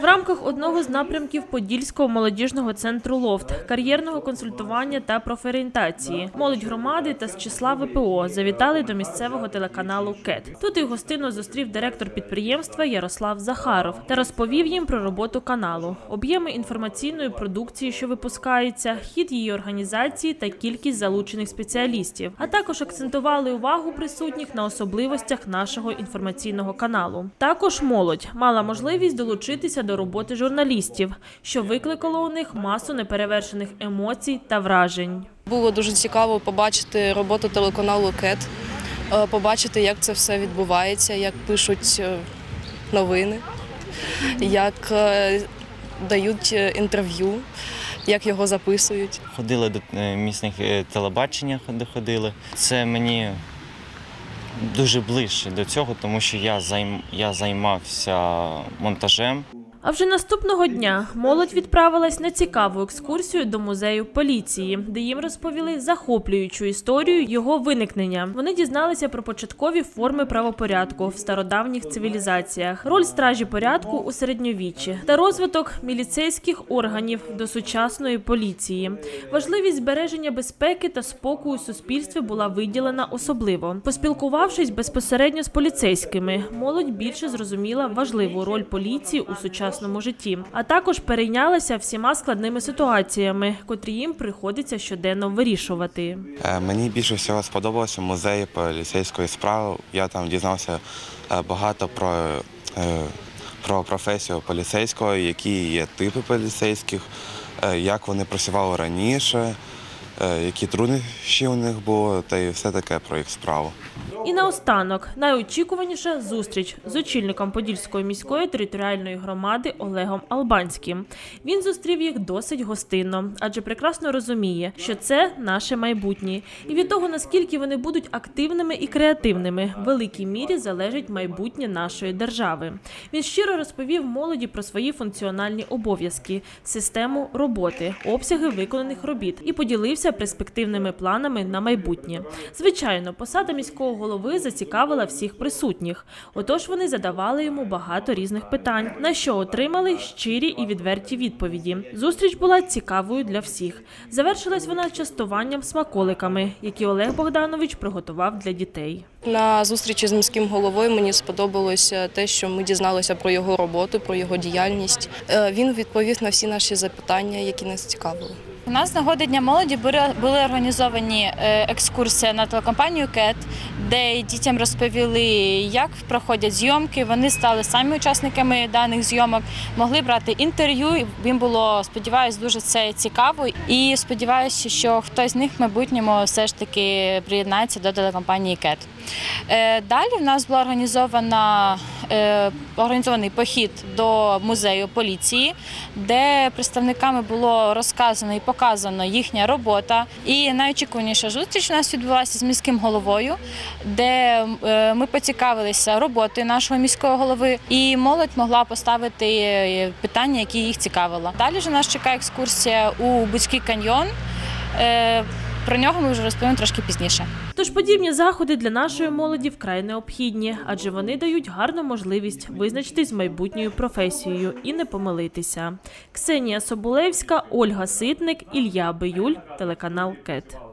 В рамках одного з напрямків Подільського молодіжного центру Лофт, кар'єрного консультування та профорієнтації, молодь громади та з числа ВПО завітали до місцевого телеканалу КЕТ. Тут їх гостинно зустрів директор підприємства Ярослав Захаров та розповів їм про роботу каналу, об'єми інформаційної продукції, що випускається, хід її організації та кількість залучених спеціалістів. А також акцентували увагу присутніх на особливостях нашого інформаційного каналу. Також молодь мала можливість долучитися до роботи журналістів, що викликало у них масу неперевершених емоцій та вражень. Було дуже цікаво побачити роботу телеканалу КЕТ, е, побачити, як це все відбувається, як пишуть е, новини, як е, дають інтерв'ю, як його записують. Ходили до місних телебачення, ходи- ходили. Це мені дуже ближче до цього, тому що я займ, я займався монтажем. А вже наступного дня молодь відправилась на цікаву екскурсію до музею поліції, де їм розповіли захоплюючу історію його виникнення. Вони дізналися про початкові форми правопорядку в стародавніх цивілізаціях, роль стражі порядку у середньовіччі та розвиток міліцейських органів до сучасної поліції. Важливість збереження безпеки та спокою у суспільстві була виділена особливо. Поспілкувавшись безпосередньо з поліцейськими, молодь більше зрозуміла важливу роль поліції у сучасному житті, а також перейнялася всіма складними ситуаціями, котрі їм приходиться щоденно вирішувати. Е, Мені більше всього сподобалося музей поліцейської справи. Я там дізнався е, багато про, е, про професію поліцейського, які є типи поліцейських, як вони працювали раніше, які труднощі у них було, та й все таке про їх справу. І наостанок найочікуваніша зустріч з очільником Подільської міської територіальної громади Олегом Албанським. Він зустрів їх досить гостинно, адже прекрасно розуміє, що це наше майбутнє, і від того наскільки вони будуть активними і креативними, в великій мірі залежить майбутнє нашої держави. Він щиро розповів молоді про свої функціональні обов'язки, систему роботи, обсяги виконаних робіт і поділився перспективними планами на майбутнє. Звичайно, посада міського голови зацікавила всіх присутніх. Отож вони задавали йому багато різних питань, на що отримали щирі і відверті відповіді. Зустріч була цікавою для всіх. Завершилась вона частуванням смаколиками, які Олег Богданович приготував для дітей. На зустрічі з міським головою мені сподобалося те, що ми дізналися про його роботу, про його діяльність. Е, Він відповів на всі наші запитання, які нас цікавили. У нас з нагоди Дня молоді були- організовані е, екскурсії на телекомпанію КЕТ, де дітям розповіли, як проходять зйомки. Вони стали самі учасниками даних зйомок, могли брати інтерв'ю. Їм було, сподіваюся, дуже це цікаво. І сподіваюся, що хтось з них в майбутньому все ж таки приєднається до телекомпанії КЕТ. Е, Далі в нас організована е, організований похід до музею поліції, де представниками було розказано і показано їхня робота. І найочікуваніша зустріч у нас відбулася з міським головою, де е, ми поцікавилися роботою нашого міського голови, і молодь могла поставити е, питання, які їх цікавило. Далі ж нас чекає екскурсія у Буцький каньйон. Про нього ми вже розповімо трошки пізніше. Тож подібні заходи для нашої молоді вкрай необхідні, адже вони дають гарну можливість визначитись з майбутньою професією і не помилитися. Ксенія Соболевська, Ольга Ситник, Ілья Биюль, телеканал КЕТ.